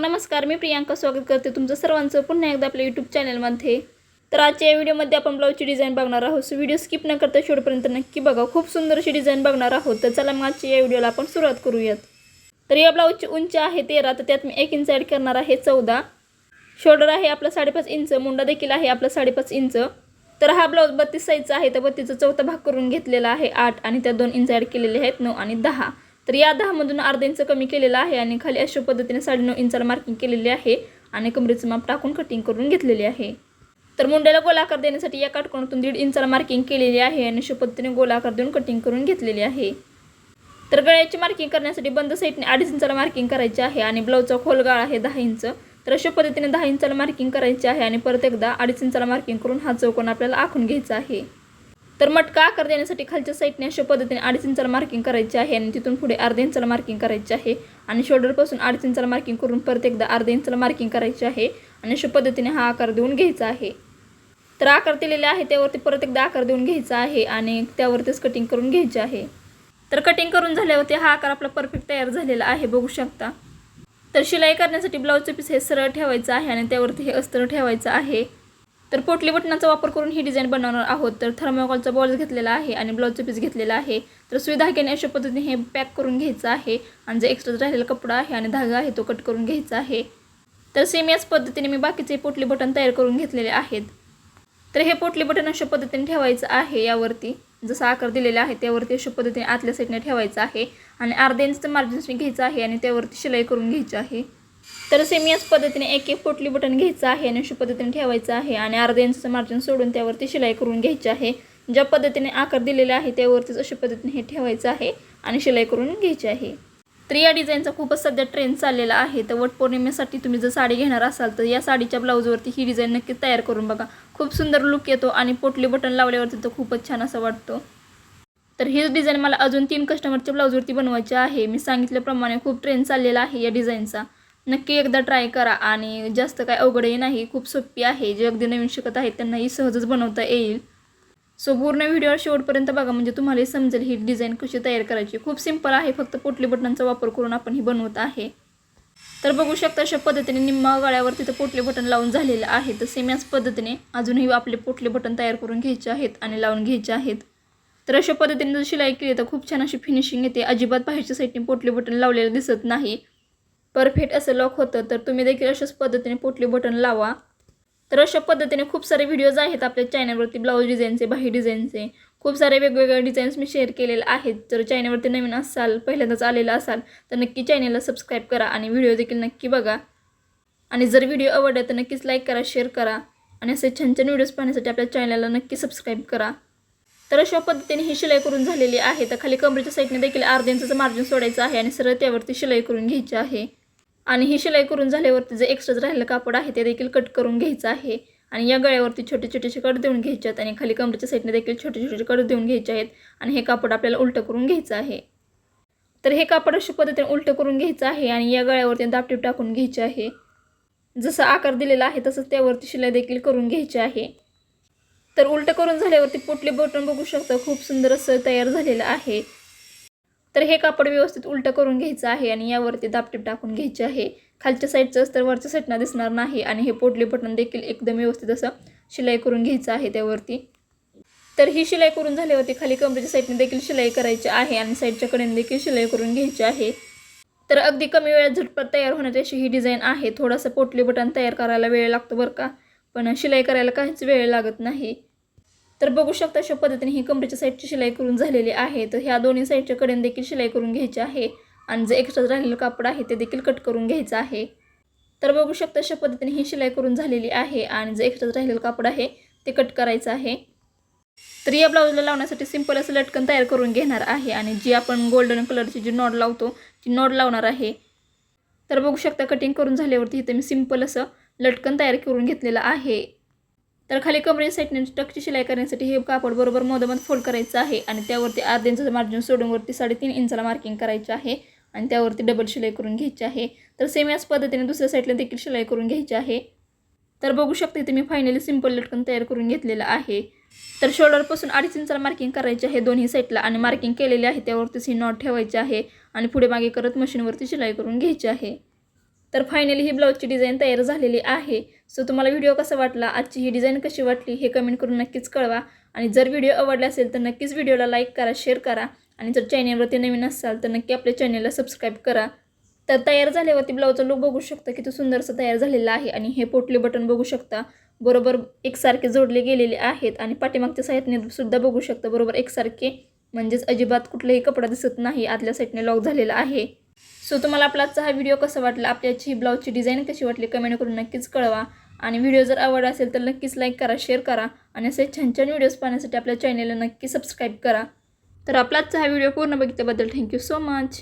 नमस्कार मी प्रियांका स्वागत करते तुमचं सर्वांचं पुन्हा एकदा आपल्या यूट्यूब चॅनलमध्ये तर आजच्या या व्हिडिओमध्ये आपण ब्लाऊजची डिझाईन बघणार आहोत. सो व्हिडिओ स्किप न करता शेवटपर्यंत नक्की बघा. खूप सुंदर अशी डिझाईन बघणार आहोत. तर चला मग आजच्या या व्हिडिओला आपण सुरुवात करूयात. तर या ब्लाऊजची उंची आहे तेरा तर त्यात मी एक इंच ॲड करणार आहे चौदा. शोल्डर आहे आपला साडेपाच इंच मुंडा देखील आहे आपला साडेपाच इंच तर हा ब्लाऊज बत्तीस साईजचा आहे तर बत्तीसचा चौथा भाग करून घेतलेला आहे आठ आणि त्यात दोन इंच ॲड केलेले आहेत नऊ आणि दहा. तर या दहामधून अर्धा इंच कमी केलेला आहे आणि खाली अशा पद्धतीने साडेनऊ इंचाला मार्किंग केलेली आहे आणि कमरेचं माप टाकून कटिंग करून घेतलेली आहे. तर मुंड्याला गोलाकार देण्यासाठी या काटकोनातून दीड इंचाला मार्किंग केलेली आहे आणि अशा पद्धतीने गोलाकार देऊन कटिंग करून घेतलेली आहे. तर गळ्याची मार्किंग करण्यासाठी बंद साईडने अडीच इंचाला मार्किंग करायची आहे आणि ब्लाऊजचा खोलगाळ आहे दहा इंच. तर अशा पद्धतीने दहा इंचाला मार्किंग करायची आहे आणि परत एकदा अडीच इंचाला मार्किंग करून हा चौकोन आपल्याला आखून घ्यायचा आहे. तर मटका आकार देण्यासाठी खालच्या साईडने अशा पद्धतीने अडीच इंचाला मार्किंग करायचे आहे आणि तिथून पुढे अर्ध्या इंचाला मार्किंग करायचे आहे. आणि शोल्डरपासून अडीच इंचाला मार्किंग करून परत एकदा अर्ध्या इंचाला मार्किंग करायचे आहे आणि अशा पद्धतीने हा आकार देऊन घ्यायचा आहे. तर आकार दिलेला आहे त्यावरती परत एकदा आकार देऊन घ्यायचा आहे आणि त्यावरतीच कटिंग करून घ्यायचे आहे. तर कटिंग करून झाल्यावरती हा आकार आपला परफेक्ट तयार झालेला आहे बघू शकता. तर शिलाई करण्यासाठी ब्लाऊजचं पीस हे सरळ ठेवायचं आहे आणि त्यावरती हे अस्तर ठेवायचं आहे. तर पोटली बटनाचा वापर करून ही डिझाईन बनवणार आहोत. तर थर्मोकॉलचा बॉल घेतलेला आहे आणि ब्लाऊजचं पीस घेतलेला आहे. तर सुई धाग्याने अशा पद्धतीने हे पॅक करून घ्यायचं आहे. आणि जे एक्स्ट्रा राहिलेला कपडा आहे आणि धागा आहे तो कट करून घ्यायचा आहे. तर सेम याच पद्धतीने मी बाकीचे पोटली बटन तयार करून घेतलेले आहेत. तर हे पोटली बटन अशा पद्धतीने ठेवायचं आहे यावरती. जसा आकार दिलेला आहे त्यावरती अशा पद्धतीने आतल्या साईडने ठेवायचं आहे. आणि अर्ध्या इंचचं मार्जिन्सने घ्यायचं आहे आणि त्यावरती शिलाई करून घ्यायची आहे. तर सेम याच पद्धतीने एक एक पोटली बटन घ्यायचं आहे आणि अशा पद्धतीने ठेवायचं आहे आणि अर्धा इंचचं मार्जिन सोडून त्यावरती शिलाई करून घ्यायची आहे. ज्या पद्धतीने आकार दिलेला आहे त्यावरतीच अशा पद्धतीने हे ठेवायचं आहे आणि शिलाई करून घ्यायची आहे. तर या डिझाईनचा खूपच सध्या ट्रेंड चाललेला आहे. तर वटपौर्णिमेसाठी तुम्ही जर साडी घेणार असाल तर या साडीच्या ब्लाऊजवरती ही डिझाईन नक्की तयार करून बघा. खूप सुंदर लुक येतो आणि पोटली बटन लावल्यावरती तर खूपच छान असं वाटतो. तर हीच डिझाईन मला अजून तीन कस्टमरच्या ब्लाऊजवरती बनवायचे आहे. मी सांगितल्याप्रमाणे खूप ट्रेंड चाललेला आहे या डिझाईनचा नक्की एकदा ट्राय करा आणि जास्त काय अवघडही नाही खूप सोपी आहे. जे अगदी नवीन शिकत आहेत त्यांनाही सहजच बनवता येईल. सो पूर्ण व्हिडिओ शेवटपर्यंत बघा म्हणजे तुम्हालाही समजेल ही डिझाईन कशी तयार करायची. खूप सिंपल आहे फक्त पोटली बटनांचा वापर करून आपण ही बनवत आहे. तर बघू शकता अशा पद्धतीने निम्मा गळ्यावर तिथं पोटले बटन लावून झालेलं आहे. तर सेम याच पद्धतीने अजूनही आपले पोटले बटन तयार करून घ्यायचे आहेत आणि लावून घ्यायचे आहेत. तर अशा पद्धतीने जर शिलाई केली तर खूप छान अशी फिनिशिंग येते. अजिबात बाहेरच्या साईडने पोटले बटन लावलेलं दिसत नाही. परफेक्ट असं लॉक होतं तर तुम्ही देखील अशाच पद्धतीने पोटली बटन लावा. तर अशा पद्धतीने खूप सारे व्हिडिओज आहेत आपल्या चॅनलवरती ब्लाऊज डिझाईनचे बाही डिझाईनचे खूप सारे वेगवेगळे डिझाईन्स मी शेअर केलेले आहेत. जर चॅनलवरती नवीन असाल पहिल्यांदाच आलेला असाल तर नक्की चॅनलला सबस्क्राईब करा आणि व्हिडिओ देखील नक्की बघा. आणि जर व्हिडिओ आवडला तर नक्कीच लाईक करा शेअर करा. आणि असे छान छान व्हिडिओज पाहण्यासाठी आपल्या चॅनलला नक्की सबस्क्राईब करा. तर अशा पद्धतीने ही शिलाई करून झालेली आहे. तर खाली कमरेच्या साईडने देखील अर्ध्यांचं मार्जिन सोडायचं आहे आणि सरळ त्यावरती शिलाई करून घ्यायची आहे. आणि ही शिलाई करून झाल्यावरती जे एक्स्ट्राच राहिलेलं कापड आहे ते देखील कट करून घ्यायचं आहे. आणि या गळ्यावरती छोटे छोटेसे कट देऊन घ्यायचे आहेत आणि खाली कमरेच्या साईडने देखील छोटे छोटे कट देऊन घ्यायचे आहेत आणि हे कापड आपल्याला उलटं करून घ्यायचं आहे. तर हे कापड अशा पद्धतीने उलटं करून घ्यायचं आहे आणि या गळ्यावरती दापटीप टाकून घ्यायचे आहे. जसा आकार दिलेला आहे तसंच त्यावरती शिलाई देखील करून घ्यायची आहे. तर उलटं करून झाल्यावरती पोटले बटन बघू शकता खूप सुंदर असं तयार झालेलं आहे. तर हे कापड व्यवस्थित उलटं करून घ्यायचं आहे आणि यावरती दापटीप टाकून घ्यायचे आहे. खालच्या साईडचं तर वरच्या साईडनं दिसणार नाही आणि हे पोटले बटन देखील एकदम व्यवस्थित असं शिलाई करून घ्यायचं आहे त्यावरती. तर ही शिलाई करून झाल्यावरती खाली कमरेच्या साईडने देखील शिलाई करायची आहे आणि साईडच्या कडेने देखील शिलाई करून घ्यायची आहे. तर अगदी कमी वेळात झटपट तयार होण्याची अशी ही डिझाईन आहे. थोडासा पोटली बटन तयार करायला वेळ लागतो बरं का? पण शिलाई करायला काहीच वेळ लागत नाही. तर बघू शकता अशा पद्धतीने ही कमरेच्या साईडची शिलाई करून झालेली आहे. तर ह्या दोन्ही साईडच्या कडेन देखील शिलाई करून घ्यायची आहे. आणि जे एक्स्ट्रा राहिलेलं कापड आहे ते देखील कट करून घ्यायचं आहे. तर बघू शकता अशा पद्धतीने ही शिलाई करून झालेली आहे आणि जे एक्स्ट्रा राहिलेलं कापड आहे ते कट करायचं आहे. तर या ब्लाऊजला लावण्यासाठी सिंपल असं लटकन तयार करून घेणार आहे आणि जी आपण गोल्डन कलरची जी नॉड लावतो ती नॉड लावणार आहे. तर बघू शकता कटिंग करून झाल्यावरती इथे मी सिंपल असं लटकन तयार करून घेतलेलं आहे. तर खाली कमरे साईडने टकची शिलाई करण्यासाठी हे कापड बरोबर मोदमत फोल्ड करायचं आहे आणि त्यावरती अर्ध्या इंचाचं मार्जिन सोडून वरती साडेतीन इंचाला मार्किंग करायचं आहे आणि त्यावरती डबल शिलाई करून घ्यायची आहे. तर सेम याच पद्धतीने दुसऱ्या साईडला देखील शिलाई करून घ्यायची आहे. तर बघू शकते इथे मी फायनली सिंपल लटकन तयार करून घेतलेलं आहे. तर शोल्डरपासून अडीच इंचाला मार्किंग करायची आहे दोन्ही साईडला आणि मार्किंग केलेली आहे त्यावरतीच ही नॉट ठेवायची आहे आणि पुढे मागे करत मशीनवरती शिलाई करून घ्यायची आहे. तर फायनली ही ब्लाऊजची डिझाईन तयार झालेली आहे. सो तुम्हाला व्हिडिओ कसा वाटला? आजची ही डिझाईन कशी वाटली? हे कमेंट करून नक्कीच कळवा. आणि जर व्हिडिओ आवडला असेल तर नक्कीच व्हिडिओला लाईक करा शेअर करा. आणि जर चॅनेलवरती नवीन असाल तर नक्की आपल्या चॅनेलला सबस्क्राईब करा. तर तयार झाल्यावरती ब्लाऊजचा लुक बघू शकता किती सुंदरसं तयार झालेला आहे. आणि हे पोटले बटन बघू शकता. बरोबर एकसारखे जोडले गेलेले आहेत. आणि पाठीमागच्या साईडने सुद्धा बघू शकता. बरोबर एकसारखे. म्हणजेच अजिबात कुठलाही कपडा दिसत नाही. आतल्या साईडने लॉक झालेला आहे. सो तुम्हाला आपला आजचा हा व्हिडिओ कसा वाटला? आपल्याची ब्लाऊजची डिझाईन कशी वाटली? कमेंट करून नक्कीच कळवा. आणि व्हिडिओ जर आवड असेल तर नक्कीच लाईक करा शेअर करा. आणि असे छान छान व्हिडिओज पाहण्यासाठी आपल्या चॅनेलला नक्की सबस्क्राईब करा. तर आपला आजचा हा व्हिडिओ पूर्ण बघितल्याबद्दल थँक्यू सो मच